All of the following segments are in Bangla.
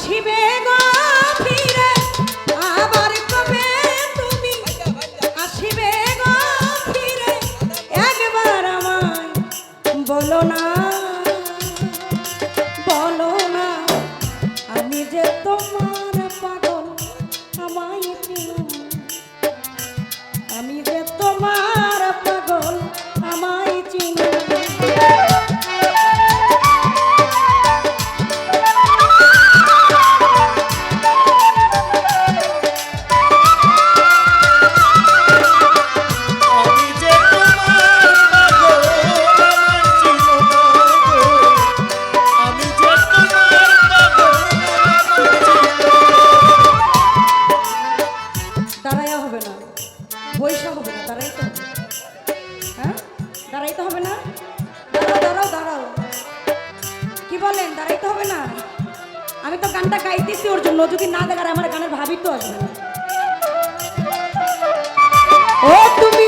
আসিবে গো ফিরে তুমি আসিবে গো বলো না বলো না, আমি যে তোমার পাগল, আমায় বলেন, দাঁড়াইতে হবে না। আমি তো গানটা গাইতেছি ওর জন্য যদি না দেখার আমার গানের ভাবি তো আসবে ও তুমি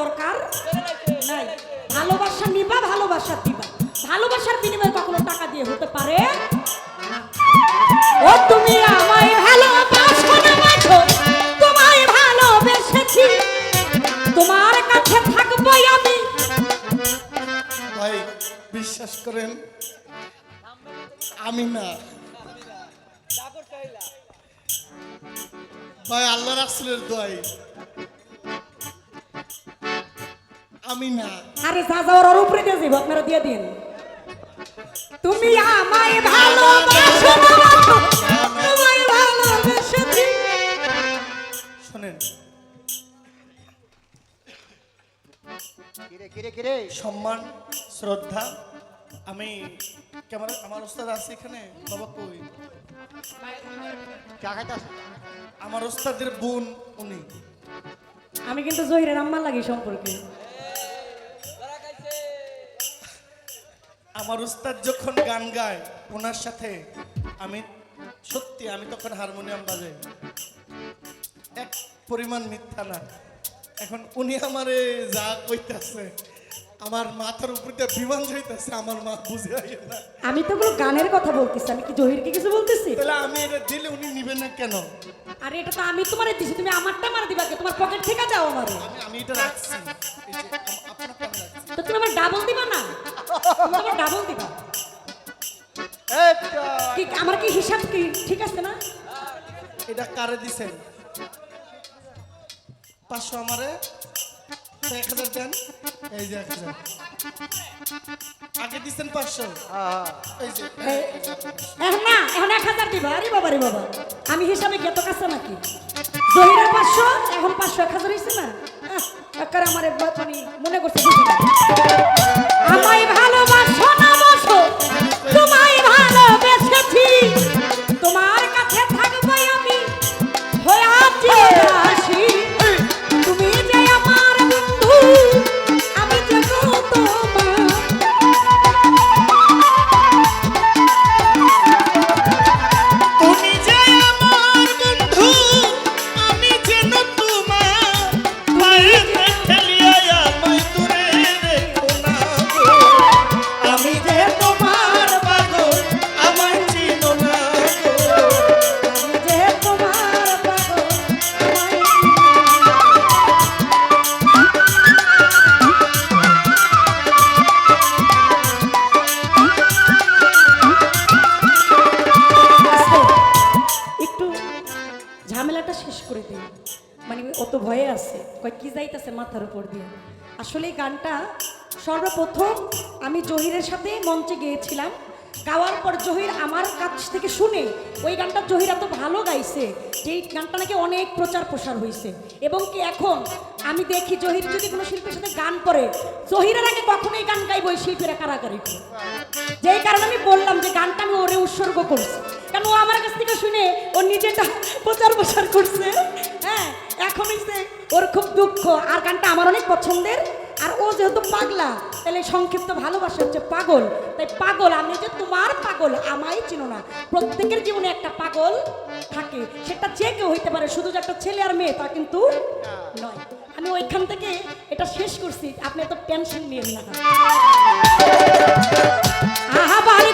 দরকার? নাই। ভালোবাসা নিবা, ভালোবাসা দিবা। ভালোবাসার বিনিময়ে কখনো টাকা দিয়ে হতে পারে? ও তুমি আমায় ভালোবাসো না বাসো তোমায় ভালোবেসেছি। তোমার কাছে থাকব আমি। ভাই, বিশ্বাস করেন, আমি না। ভাই আল্লাহ রাসুলের দোয়াই। আমি না। আরে যা যাওয়ার ওর উপরে দিয়ে যাব আপনারা দিয়ে দিন। তুমি আমায় ভালোবাসো তোমায় শোনেন। সম্মান শ্রদ্ধা আমি কেমন আমার ওস্তাদ আছে এখানে বাবা কই? আমার ওস্তাদের বোন উনি। আমি কিন্তু জহিরের আম্মা লাগি সম্পর্কে। আমার উস্তাদ যখন গান গায় ওনার সাথে আমি সত্যি আমি তখন হারমোনিয়াম বাজাই। এক পরিমাণ মিথ্যা না। এখন উনি আমারে যা কইতাছে আমার মাথার উপর বিমান যাইতেছে আমার মা বুঝে না। আমি তো কোনো গানের কথা বলতেছি আমি কি জহিরকে কিছু বলতেছি? তাহলে আমি এটা দিলে উনি নিবেন না কেন? আরে এটা তো আমি তোমারে দিছি তুমি আমারটা মার দিবা কে? তোমার পকেট থেকে যাও আমারে। আমি আমি এটা রাখছি। তো তুমি আমার ডাবল দিবা না? তুমি আমার ডাবল দিবা কি আমার কি হিসাব কি? ঠিক আছে না? এটা কারে দিছেন? পাঁচশো আমারে এক হাজার দেন। এই যে এক হাজার। আগে দিচ্ছেন পাঁচশো। না এখন এক হাজার দিবা। আরে বাবা রে বাবা। আমি হিসাবে কত কাছে নাকি? জহিরের পাঁচশো এখন পাঁচশো এক হাজার হয়েছে না? একেবারে আমার একবার মানে মনে করছে। আমায় ভালোবাসো যাইতেছে মাথার উপর দিয়ে। আসলে এই গানটা সর্বপ্রথম আমি জহিরের সাথে মঞ্চে গিয়েছিলাম। গাওয়ার পর জহির আমার কাছ থেকে শুনে, ওই গানটা জহির এত ভালো গাইছে যে এই গানটা নাকি অনেক প্রচার প্রসার হয়েছে এবং কি এখন আমি দেখি জহির যদি কোনো শিল্পীর সাথে গান করে, জহিরের আগে কখনোই গান গাইব ওই শিল্পীরা কারাকারি করে যেই কারণে আমি বললাম যে গানটা আমি ওরে উৎসর্গ করছি। কারণ ও আমার কাছ থেকে শুনে ও নিজেটা প্রচার প্রসার করছে? হ্যাঁ এখন হইছে ওর খুব দুঃখ। আর গানটা আমার অনেক পছন্দের। আর ও যেহেতু পাগলা, তাহলে সংক্ষিপ্ত ভালোবাসা হচ্ছে পাগল। তাই পাগল আমি যে তোমার পাগল, আমায় চিনো না। প্রত্যেকের জীবনে একটা পাগল থাকে। সেটা যে কেউ হইতে পারে, শুধু যে একটা ছেলে আর মেয়ে, তা কিন্তু নয়। আমি ওইখান থেকে এটা শেষ করছি। আপনি এত টেনশন নিয়েন না। আবার